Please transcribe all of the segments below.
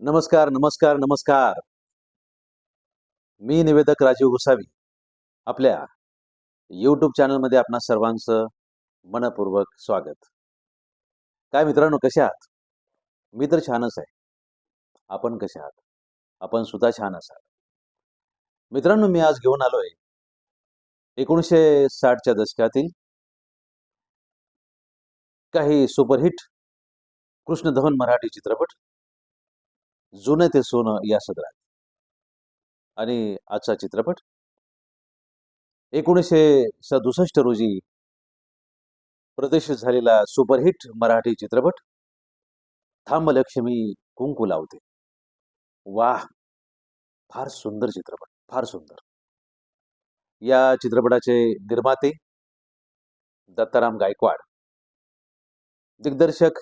नमस्कार नमस्कार नमस्कार. मी निवेदक राजीव गोसावी. आपल्या यूट्यूब चॅनलमध्ये आपणा सर्वांचं मनपूर्वक स्वागत. काय मित्रांनो कसे आहात? मी तर छानच आहे. आपण कसे आहात? आपण सुद्धा छान असाल. मित्रांनो मी आज घेऊन आलोय एकोणीसशे साठच्या दशकातील काही सुपरहिट कृष्णधवन मराठी चित्रपट. जुनं ते सोनं या सदरात. आणि आजचा चित्रपट? एकोणीसशे सदुसष्ट रोजी प्रदर्शित झालेला सुपरहिट मराठी चित्रपट थांबलक्ष्मी कुंकू लावते. वा फार सुंदर चित्रपट फार सुंदर. या चित्रपटाचे निर्माते दत्ताराम गायकवाड दिग्दर्शक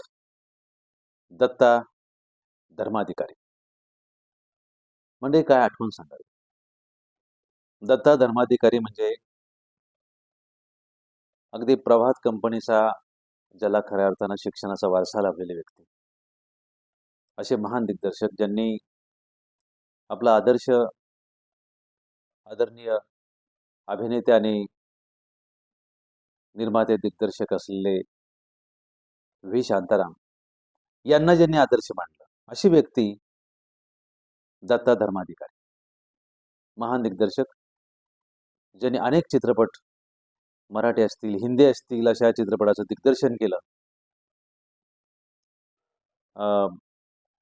दत्ता धर्माधिकारी. म्हणजे काय आठवण सांगावी दत्ता धर्माधिकारी म्हणजे अगदी प्रभात कंपनीचा ज्याला खऱ्या अर्थानं शिक्षणाचा वारसा लाभलेले व्यक्ती. असे महान दिग्दर्शक ज्यांनी आपला आदर्श आदरणीय अभिनेते आणि निर्माते दिग्दर्शक असलेले व्ही. शांताराम यांना ज्यांनी आदर्श मांडले अशी व्यक्ती दत्ता धर्माधिकारी. महान दिग्दर्शक ज्यांनी अनेक चित्रपट मराठी असतील हिंदी असतील अशा चित्रपटाचं दिग्दर्शन केलं. अं,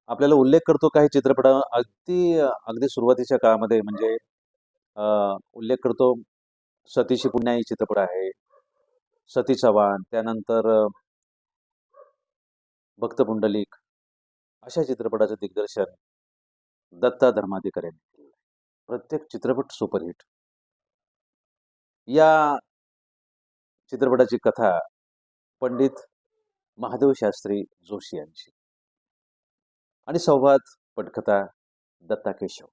आपल्याला उल्लेख करतो काही चित्रपट अगदी अगदी सुरुवातीच्या काळामध्ये म्हणजे अं, उल्लेख करतो सतीशी पुण्याई चित्रपट आहे सती चव्हाण त्यानंतर भक्त पुंडलिक अशा चित्रपटाचं दिग्दर्शन दत्ता धर्माधिकारी यांनी केलेलं आहे. प्रत्येक चित्रपट सुपरहिट. या चित्रपटाची कथा पंडित महादेव शास्त्री जोशी यांची. आणि संवाद पटकथा दत्ता केशव.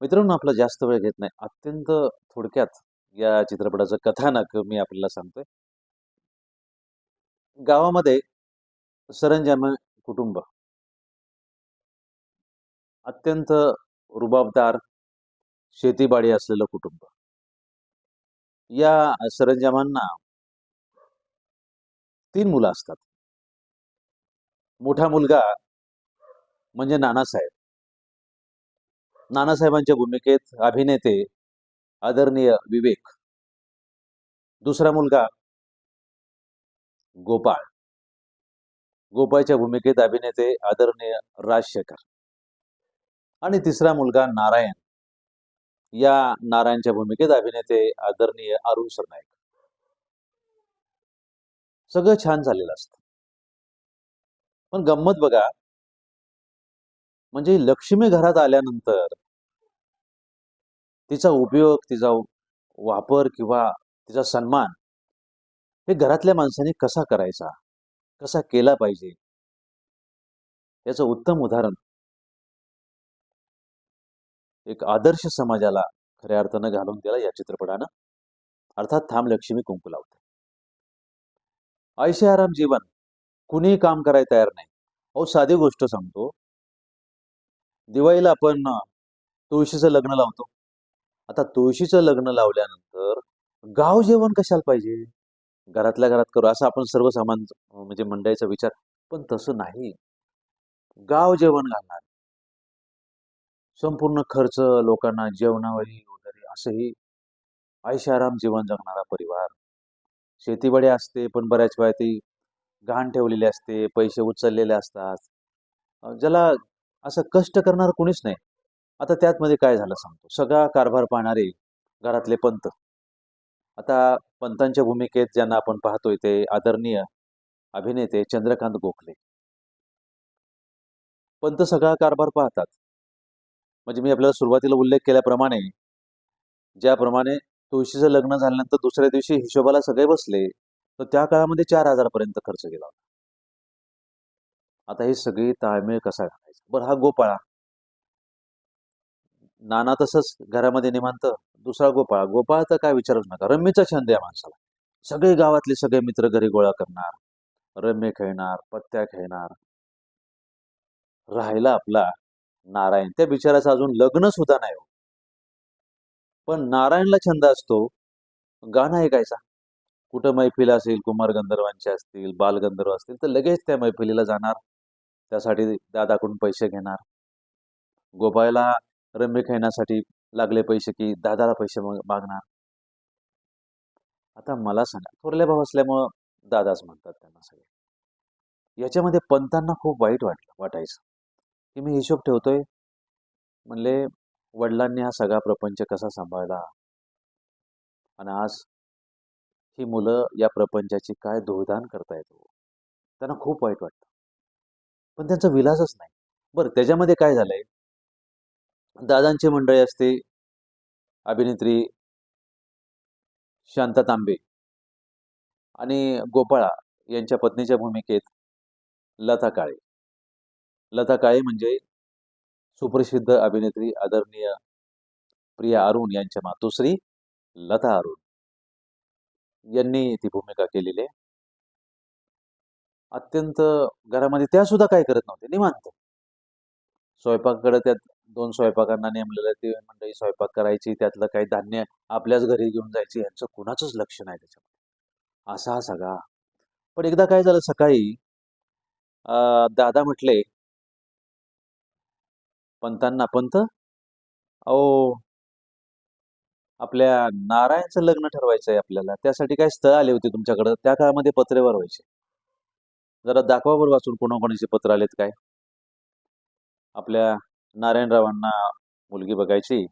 मित्रांनो आपला जास्त वेळ घेत नाही. अत्यंत थोडक्यात या चित्रपटाचं कथानक मी आपल्याला सांगतोय. गावामध्ये सरंजाम कुटुंब. अत्यंत रुबाबदार शेतीबाडी असलेलं कुटुंब. या सरंजामांना तीन मुलं असतात. मोठा मुलगा म्हणजे नानासाहेब. नानासाहेबांच्या भूमिकेत अभिनेते आदरणीय विवेक. दुसरा मुलगा गोपाळ. गोपाळच्या भूमिकेत अभिनेते आदरणीय राजशेखर आणि तिसरा मुलगा नारायण. या नारायणच्या भूमिकेत अभिनेते आदरणीय अरुण सरनाईक. सगळं छान झालेलं असतं. पण गंमत बघा. म्हणजे लक्ष्मी घरात आल्यानंतर तिचा उपयोग तिचा वापर किंवा तिचा सन्मान हे घरातल्या माणसाने कसा करायचा? कसा केला पाहिजे? याचं उत्तम उदाहरण. एक आदर्श समाजाला खऱ्या अर्थानं घालून दिला या चित्रपटानं. अर्थात थांब लक्ष्मी कुंकू लावते. आयुष्य आराम जीवन. कुणीही काम करायला तयार नाही. अहो साधी गोष्ट सांगतो. दिवाळीला आपण तुळशीचं लग्न लावतो. आता तुळशीचं लग्न लावल्यानंतर गाव जेवण कशाला पाहिजे? घरातल्या घरात करू असं आपण सर्वसामान सामान म्हणजे मंडळीचा विचार. पण तसं नाही. गाव जेवण घालणार. संपूर्ण खर्च लोकांना जेवणावरही वगैरे असंही आयशाराम जीवन जगणारा परिवार. शेतीवाडी असते पण बऱ्याच वेळा ती घाण ठेवलेली असते पैसे उचललेले असतात. ज्याला असं कष्ट करणार कोणीच नाही. आता त्यातमध्ये काय झालं सांगतो. सगळा कारभार पाहणारे घरातले पंत. आता पंतांच्या भूमिकेत ज्यांना आपण पाहतोय ते आदरणीय अभिनेते चंद्रकांत गोखले. पंत सगळा कारभार पाहतात. म्हणजे मी आपल्याला सुरुवातीला उल्लेख केल्याप्रमाणे ज्याप्रमाणे तुळशीचं लग्न झाल्यानंतर दुसऱ्या दिवशी हिशोबाला सगळे बसले तर त्या काळामध्ये चार हजारपर्यंत खर्च केला होता. आता ही सगळी ताळमेळ कसा घालायचा? बरं हा गोपाळा. नाना तसंच घरामध्ये निमांत दुसरा गोपाळ. गोपाळ तर काय विचारूच नका. रम्मीचा छंद आहे या माणसाला. सगळे गावातले सगळे मित्र घरी गोळा करणार रम्य खेळणार पत्त्या खेळणार. राहिला आपला नारायण. त्या बिचाराचं अजून लग्न सुद्धा नाही हो. पण नारायणला छंद असतो. गाणं ऐकायचा. कुठं मैफिल असेल कुमार गंधर्वांचे असतील बालगंधर्व असतील तर लगेच त्या मैफिलीला जाणार. त्यासाठी दादाकडून पैसे घेणार. गोपाळला रम्य खेळण्यासाठी लागले पैसे की दादाला पैसे मागणार? आता मला सांगा थोरल्या भाऊ असल्यामुळं दादाच म्हणतात त्यांना सगळे. याच्यामध्ये पंतांना खूप वाईट वाटलं वाटायचं. की मी हिशोब ठेवतोय म्हणले वडिलांनी हा सगळा प्रपंच कसा सांभाळला? आणि आज ही मुलं या प्रपंचाची काय धुळदान करतायत हो? त्यांना खूप वाईट वाटतं. पण त्यांचा विलासच नाही. बरं त्याच्यामध्ये काय झालंय? दादांची मंडळी असते. अभिनेत्री शांता तांबे आणि गोपाळा यांच्या पत्नीच्या भूमिकेत लता काळे. लता काळे म्हणजे सुप्रसिद्ध अभिनेत्री आदरणीय प्रिया अरुण यांच्या मातोश्री लता अरुण यांनी ती भूमिका केलेली आहे. अत्यंत घरामध्ये त्या सुद्धा काय करत नव्हते निवांत. स्वयंपाकाकडे त्यात दोन स्वयंपाकांना नेमलेलं ते मंडळी स्वयंपाक करायची त्यातलं काही धान्य आपल्याच घरी घेऊन जायची यांचं कुणाचंच लक्ष नाही त्याच्यामध्ये. असा हा सगळा. पण एकदा काय झालं सकाळी अं, दादा म्हटले पंतांना पंत अहो आपल्या नारायणचं लग्न ठरवायचं आहे आपल्याला त्यासाठी काय स्थळ आले होते तुमच्याकडं त्या काळामध्ये पत्रे भरवायचे. जरा दाखवा वाचून कोणाकोणाचे पत्र आलेत काय? आपल्या नारायणरावांना मुलगी बघायची.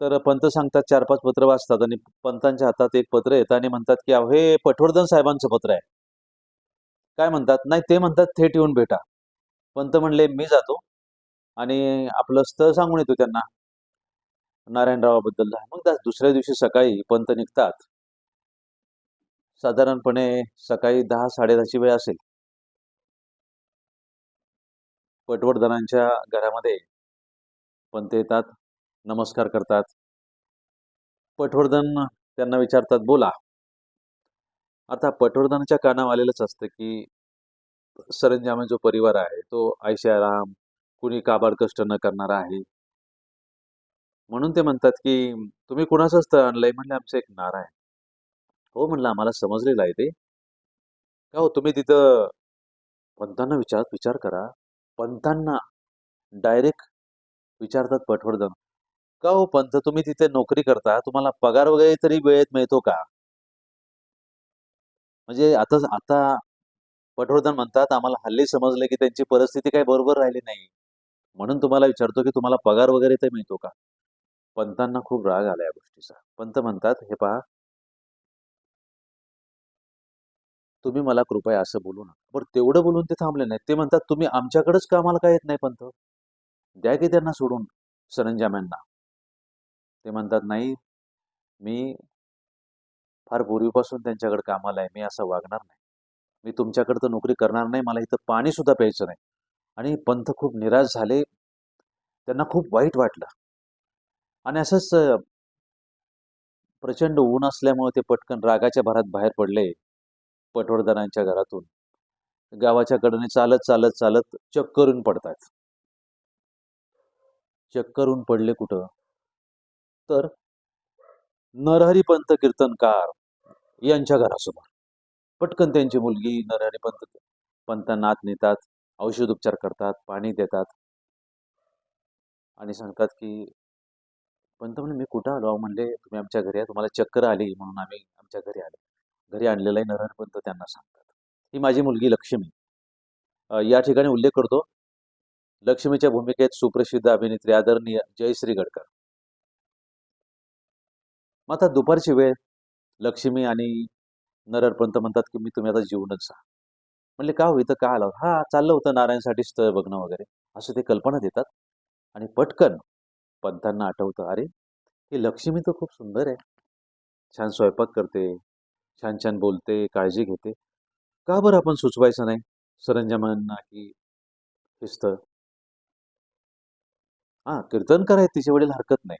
तर पंत सांगतात चार पाच पत्र वाचतात आणि पंतांच्या हातात एक पत्र येतं आणि म्हणतात की अहो हे पटवर्धन साहेबांचं पत्र आहे. काय म्हणतात? नाही ते म्हणतात थेट येऊन भेटा. पंत म्हणले मी जातो. आणि आपलं स्थळ सांगून येतो त्यांना. नारायणरावाबद्दल. मग त्या दुसऱ्या दिवशी सकाळी पंत निघतात. साधारणपणे सकाळी दहा साडेदहाची वेळ असेल. पटवर्धनांच्या घरामध्ये. पंत येतात नमस्कार करतात. पटवर्धन त्यांना विचारतात बोला. आता पटवर्धनाच्या कानावर आलेलंच असतं की सरंजामे जो परिवार आहे तो ऐशाराम कुणी काबाड कष्ट न करणार आहे. म्हणून ते म्हणतात की तुम्ही कुणाचं स्थळ आणलंय? म्हणले आमचं एक नारा आहे. हो म्हणलं आम्हाला समजलेलं आहे ते. का हो तुम्ही तिथं? पंतांना विचार विचार करा. पंतांना डायरेक्ट विचारतात पटवर्धन का हो पंत तुम्ही तिथे नोकरी करता? तुम्हाला पगार वगैरे तरी वेळेत मिळतो का? म्हणजे आता आता पटवर्धन म्हणतात आम्हाला हल्ली समजले की त्यांची परिस्थिती काही बरोबर राहिली नाही. म्हणून तुम्हाला विचारतो की तुम्हाला पगार वगैरे तर मिळतो का? पंतांना खूप राग आला या गोष्टीचा. पंत म्हणतात हे पहा तुम्ही मला कृपया असं बोलू नका. बरं तेवढं बोलून ते थांबले नाही ते म्हणतात तुम्ही आमच्याकडेच कामाला काय येत नाही पंत? द्या की त्यांना सोडून सरंजाम्यांना. ते म्हणतात नाही मी फार पूर्वीपासून त्यांच्याकडे कामाला आहे. मी असं वागणार नाही. मी तुमच्याकडे तर नोकरी करणार नाही. मला इथं पाणी सुद्धा प्यायचं नाही. आणि पंत खूप निराश झाले. त्यांना खूप वाईट वाटलं. आणि असंच प्रचंड ऊन असल्यामुळे ते पटकन रागाच्या भरात बाहेर पडले. पटवर्धनांच्या घरातून. गावाच्या कडेने चालत चालत चालत चक्करून पडतात. चक्करून पडले कुठं? तर नरहरी पंत कीर्तनकार यांच्या घरासमोर. पटकन त्यांची मुलगी नरहरी पंत पंतांना आत नेतात औषध उपचार करतात पाणी देतात. आणि सांगतात की पंत म्हणे मी कुठं आलो? म्हणले तुम्ही आमच्या घरी आहे तुम्हाला चक्कर आली म्हणून आम्ही आमच्या घरी आलो. घरी आणलेलं आहे नरहरपंत त्यांना सांगतात. ही माझी मुलगी लक्ष्मी. या ठिकाणी उल्लेख करतो. लक्ष्मीच्या भूमिकेत सुप्रसिद्ध अभिनेत्री आदरणीय जयश्री गडकर. मग आता दुपारची वेळ. लक्ष्मी आणि नरहरपंत म्हणतात की मी तुम्ही आता जीवनच जा. म्हणले का हो? इथं का आला हा चाललं होतं नारायणसाठी स्थळ बघणं वगैरे. असं ते कल्पना देतात. आणि पटकन पंतांना आठवतं अरे ही लक्ष्मी तर खूप सुंदर आहे. छान स्वयंपाक करते. छान छान बोलते काळजी घेते. का बरं आपण सुचवायचं नाही? सरंजामांना की शिस्त हा हां कीर्तनकार आहेत तिचे वडील हरकत नाही.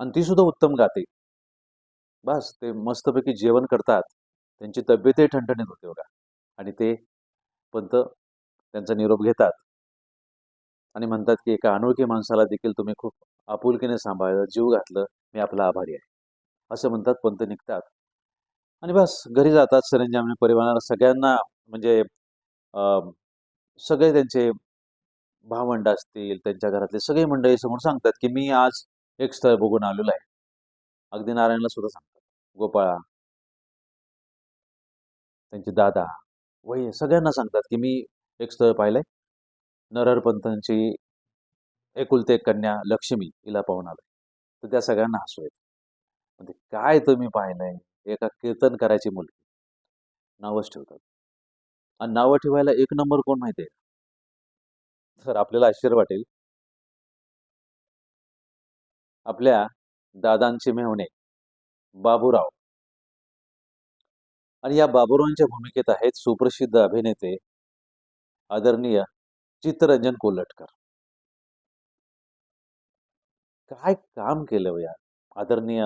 आणि ती सुद्धा उत्तम गाते. बस ते मस्तपैकी जेवण करतात. त्यांची तब्येतही ठणठणीत होते बघा. आणि ते पंत त्यांचा निरोप घेतात. आणि म्हणतात की एका अनोळखी माणसाला देखील तुम्ही खूप आपुलकीने सांभाळलं जीव घातलं मी आपला आभारी आहे. असं म्हणतात पंत निघतात. आणि बस घरी जातात सरंजामने परिवाराला. सगळ्यांना म्हणजे सगळे त्यांचे भावंड असतील त्यांच्या घरातले सगळे मंडळी समोर सांगतात की मी आज एक स्थळ बघून आलेलो आहे. अगदी नारायणला सुद्धा सांगतात. गोपाळा. त्यांचे दादा वय सगळ्यांना सांगतात की मी एक स्थळ पाहिलंय. नररपंतांची एकुलते एक कन्या लक्ष्मी हिला पाहून आलोय. तर त्या सगळ्यांना हसू येत. म्हणजे काय तुम्ही पाहिलंय? एका कीर्तन करायची मुलगी. नावच ठेवतात. आणि नावं ठेवायला एक नंबर कोण माहिती आहे? तर आपल्याला आश्चर्य वाटेल. आपल्या दादांचे मेहणे बाबूराव. आणि या बाबूरावांच्या भूमिकेत आहेत सुप्रसिद्ध अभिनेते आदरणीय चित्तरंजन कोल्हटकर काय काम केलं हो या आदरणीय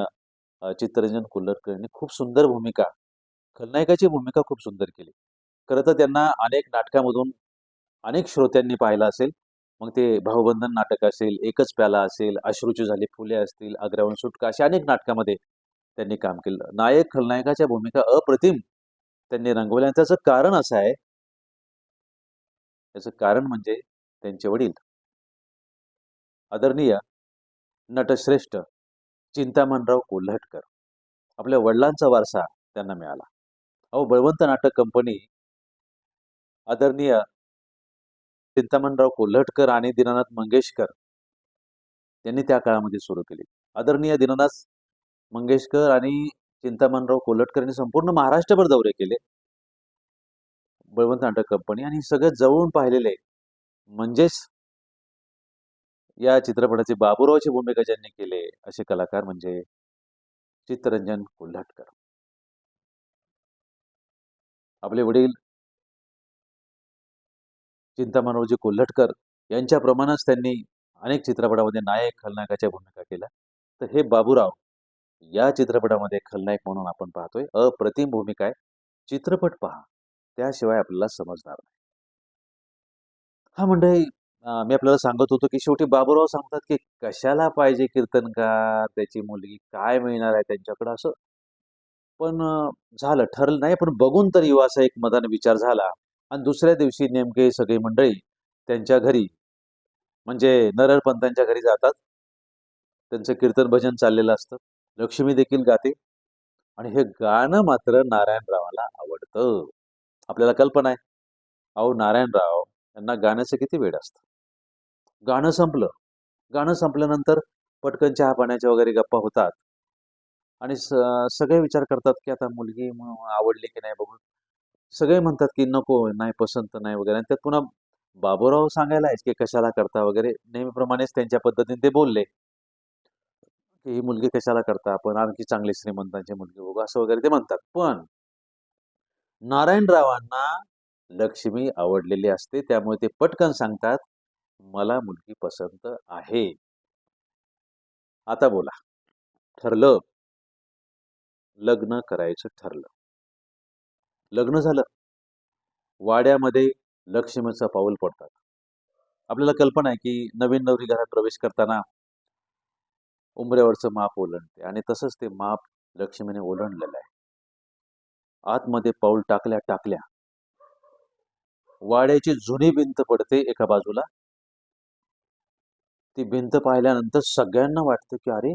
चित्तरंजन कुल्लरकर यांनी खूप सुंदर भूमिका खलनायकाची भूमिका खूप सुंदर केली. खरं तर त्यांना अनेक नाटकामधून अनेक श्रोत्यांनी पाहिलं असेल. मग ते भाऊबंधन नाटक असेल एकच प्याला असेल अश्रूची झाली फुले असतील अग्रवण सुटका अशा अनेक नाटकामध्ये त्यांनी काम केलं. नायक खलनायकाच्या भूमिका अप्रतिम त्यांनी रंगवल्या आणि त्याचं कारण असं आहे त्याचं कारण म्हणजे त्यांचे वडील. आदरणीय नटश्रेष्ठ चिंतामणराव कोल्हटकर. आपल्या वडिलांचा वारसा त्यांना मिळाला. अहो बळवंत नाटक कंपनी आदरणीय चिंतामणराव कोल्हटकर आणि दीनानाथ मंगेशकर त्यांनी त्या काळामध्ये सुरू केली. आदरणीय दीनानाथ मंगेशकर आणि चिंतामणराव कोल्हटकर यांनी संपूर्ण महाराष्ट्रभर दौरे केले. बळवंत नाटक कंपनी आणि सगळं जवळून पाहिलेले म्हणजेच या चित्रपटाची बाबुरावची भूमिका ज्यांनी केले असे कलाकार म्हणजे चित्तरंजन कोल्हाटकर. आपले वडील चिंतामनोजी कोल्हटकर यांच्याप्रमाणेच त्यांनी अनेक चित्रपटामध्ये नायक खलनायकाच्या भूमिका केल्या. तर हे बाबूराव या चित्रपटामध्ये खलनायक म्हणून आपण पाहतोय. अप्रतिम भूमिका आहे. चित्रपट पहा. त्याशिवाय आपल्याला समजणार नाही. हा मंडळी मी आपल्याला सांगत होतो की शेवटी बाबूराव सांगतात की कशाला पाहिजे कीर्तनकार? त्याची मुलगी काय मिळणार आहे त्यांच्याकडं? असं. पण झालं. ठरलं नाही पण बघून तर येऊ असा एक मदान विचार झाला. आणि दुसऱ्या दिवशी नेमके सगळी मंडळी त्यांच्या घरी म्हणजे नरहर पंतांच्या घरी जातात. त्यांचं कीर्तन भजन चाललेलं असतं. लक्ष्मी देखील गाते. आणि हे गाणं मात्र नारायणरावाला आवडतं. आपल्याला कल्पना आहे. अहो नारायणराव त्यांना गाण्याचं किती वेळ असतं? गाणं संपलं. गाणं संपल्यानंतर पटकन चहा पाण्याच्या वगैरे गप्पा होतात. आणि स- सगळे विचार करतात की आता मुलगी आवडली की नाही बघून. सगळे म्हणतात की नको नाही पसंत नाही वगैरे. आणि त्यात पुन्हा बाबूराव सांगायला आहेत की कशाला करता वगैरे. नेहमीप्रमाणेच त्यांच्या पद्धतीने ते बोलले. की ही मुलगी कशाला करता? आपण आणखी चांगली श्रीमंतांची मुलगी बघू असं वगैरे ते म्हणतात. पण नारायणरावांना लक्ष्मी आवडलेली असते त्यामुळे ते पटकन सांगतात मला मुलगी पसंत आहे. आता बोला. ठरलं. लग्न करायचं ठरलं. लग्न झालं. वाड्यामध्ये लक्ष्मीचं पाऊल पडतात. आपल्याला कल्पना आहे की नवीन नवरी घरात प्रवेश करताना उंबऱ्यावरचं माप ओलंडते आणि तसंच ते माप लक्ष्मीने ओलंडलेलं आहे. आतमध्ये पाऊल टाकल्या टाकल्या. वाड्याची जुनी भिंत पडते एका बाजूला. ती भिंत पाहिल्यानंतर सगळ्यांना वाटतं की अरे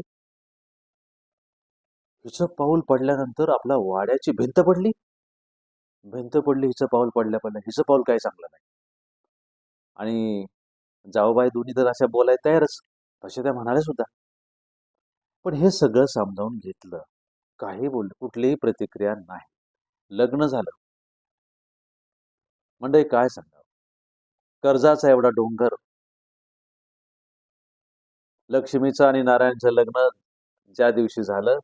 हिचं पाऊल पडल्यानंतर आपला वाड्याची भिंत पडली? भिंत पडली हिचं पाऊल पडल्या पडल्या हिचं पाऊल काय चांगलं नाही? आणि जाऊबाई दोन्ही तर अशा बोलायला तयारच तसे त्या म्हणाल्या सुद्धा. पण हे सगळं समजावून घेतलं काही बोल कुठलीही प्रतिक्रिया नाही. लग्न झालं. म्हणजे काय सांगावं? कर्जाचा एवढा डोंगर. लक्ष्मीचं आणि नारायणचं लग्न ज्या दिवशी झालं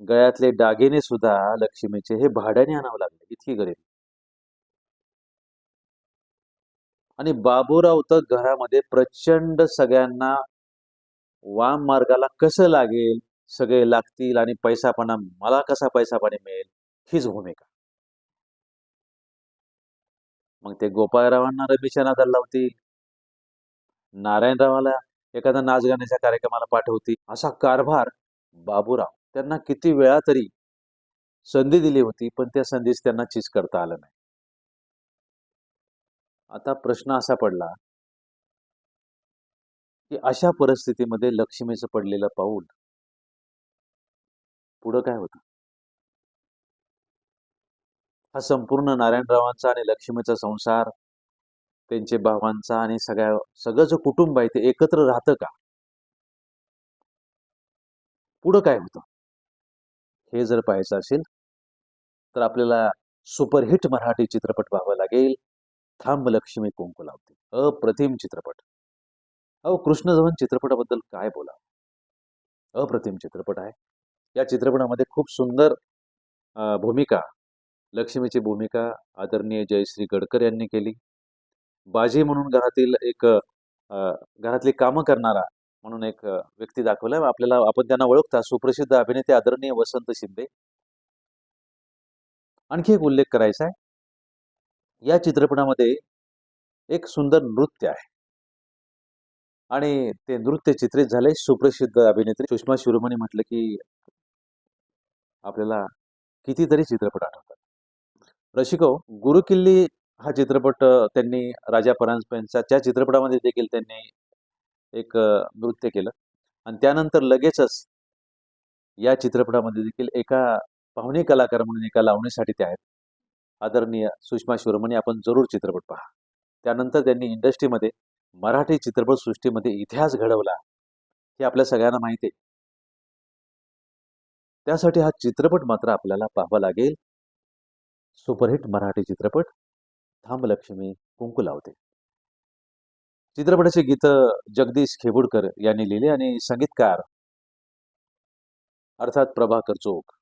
गळ्यातले दागिने सुद्धा लक्ष्मीचे हे भाड्याने आणावं लागले. इतकी गरीब. आणि बाबूराव तर घरामध्ये प्रचंड सगळ्यांना वाम मार्गाला कसं लागेल सगळे लागतील आणि पैसापणा मला कसा पैसापाणी मिळेल हीच भूमिका. मग ते गोपाळरावांना रमेशच्या नादाला लावतील नारायणरावाला एखादा नाच गाण्याच्या कार्यक्रमाला पाठवतील असा कारभार बाबूराव त्यांना किती वेळा तरी संधी दिली होती पण त्या संधीच त्यांना चीज करता आलं नाही. आता प्रश्न असा पडला की अशा परिस्थितीमध्ये लक्ष्मीचं पडलेलं पाऊल पुढं काय होतं? हा संपूर्ण नारायणरावांचा आणि लक्ष्मीचा संसार त्यांचे भावांचा आणि सगळ्या सगळं जो कुटुंब आहे ते एकत्र राहतं का? पुढं काय होतं? हे जर पाहायचं असेल तर आपल्याला सुपरहिट मराठी चित्रपट पाहावा लागेल. थांब लक्ष्मी कुंकू लावते. अप्रतिम चित्रपट. अहो कृष्णधवन चित्रपटाबद्दल काय बोला? अप्रतिम चित्रपट आहे. या चित्रपटामध्ये खूप सुंदर भूमिका लक्ष्मीची भूमिका आदरणीय जयश्री गडकर यांनी केली. बाजी म्हणून घरातील एक घरातली कामं करणारा म्हणून एक व्यक्ती दाखवला आपल्याला आपण त्यांना ओळखता. सुप्रसिद्ध अभिनेते आदरणीय वसंत शिंदे. आणखी एक उल्लेख करायचा आहे. या चित्रपटामध्ये एक सुंदर नृत्य आहे. आणि ते नृत्य चित्रित झाले. सुप्रसिद्ध अभिनेत्री सुषमा शिरोमणी म्हटलं की आपल्याला कितीतरी चित्रपट आठवतात. रसिको गुरुकिल्ली हा चित्रपट त्यांनी राजा परांजपेंचा त्या चित्रपटामध्ये देखील त्यांनी एक नृत्य केलं. आणि त्यानंतर लगेचच या चित्रपटामध्ये देखील एका पाहुणे कलाकार म्हणून एका लावणीसाठी ते आहेत. आदरणीय सुषमा शिरोमणी आपण जरूर चित्रपट पहा. त्यानंतर त्यांनी इंडस्ट्रीमध्ये मराठी चित्रपटसृष्टीमध्ये इतिहास घडवला. हे आपल्या सगळ्यांना माहिती आहे. त्यासाठी हा चित्रपट मात्र आपल्याला पाहावा लागेल. सुपरहिट मराठी चित्रपट थांबलक्ष्मी कुंकू लावते. चित्रपटाचे गीत जगदीश खेबुडकर यांनी लिहिले आणि संगीतकार अर्थात प्रभाकर चोख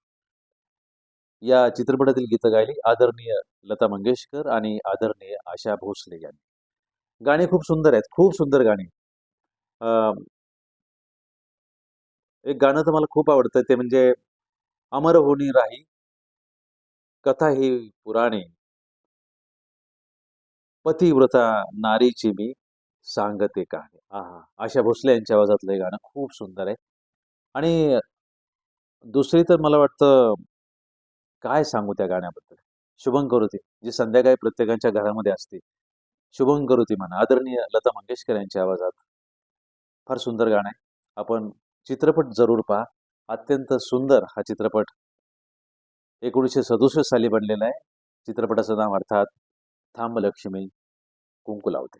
या चित्रपटातील गीतं गायली आदरणीय लता मंगेशकर आणि आदरणीय आशा भोसले यांनी. गाणी खूप सुंदर आहेत खूप सुंदर गाणी. अं, एक गाणं तर मला खूप आवडतं ते म्हणजे अमर होणी राही कथा ही पुराणे. पतिव्रता नारीची मी सांगते का आहा आशा भोसले यांच्या आवाजातलं हे गाणं खूप सुंदर आहे. आणि दुसरी तर मला वाटतं काय सांगू त्या गाण्याबद्दल? शुभम करुती जी संध्याकाळी प्रत्येकाच्या घरामध्ये असते. शुभम करुती म्हणा आदरणीय लता मंगेशकर यांच्या आवाजात. फार सुंदर गाणं आहे. आपण चित्रपट जरूर पहा. अत्यंत सुंदर हा चित्रपट एकोणीसशे सदुसष्ट साली बनलेला आहे. चित्रपटाचं नाव अर्थात थांब लक्ष्मी कुंकू लावते.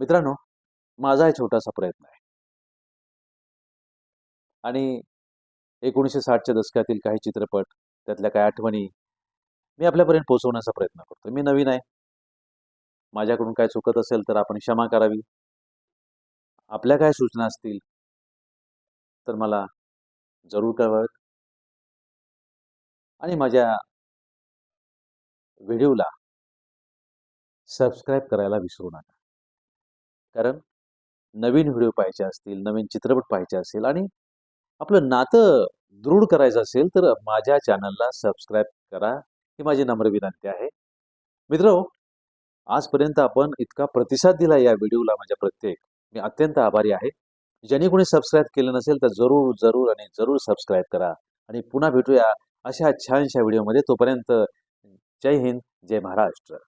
मित्रांनो माझा एक छोटासा प्रयत्न आहे. आणि एकोणीसशे साठच्या दशकातील काही चित्रपट त्यातल्या काही आठवणी मी आपल्यापर्यंत पोहोचवण्याचा प्रयत्न करतो. मी नवीन आहे. माझ्याकडून काय चुकत असेल तर आपण क्षमा करावी. आपल्या काय सूचना असतील तर मला जरूर कळवावेत आणि माझ्या व्हिडिओला सबस्क्राईब करायला विसरू नका. कारण नवीन व्हिडिओ पाहायचे असतील नवीन चित्रपट पाहायचे असेल आणि आपलं नातं दृढ करायचं असेल तर माझ्या चॅनलला सबस्क्राईब करा. ही माझी नम्र विनंती आहे. मित्र आजपर्यंत आपण इतका प्रतिसाद दिला या व्हिडिओला माझ्या प्रत्येक. मी अत्यंत आभारी आहे. ज्यांनी कोणी सबस्क्राईब केलं नसेल तर जरूर जरूर आणि जरूर सबस्क्राईब करा. आणि पुन्हा भेटूया अशा छानशा व्हिडिओमध्ये तोपर्यंत जय हिंद जय महाराष्ट्र.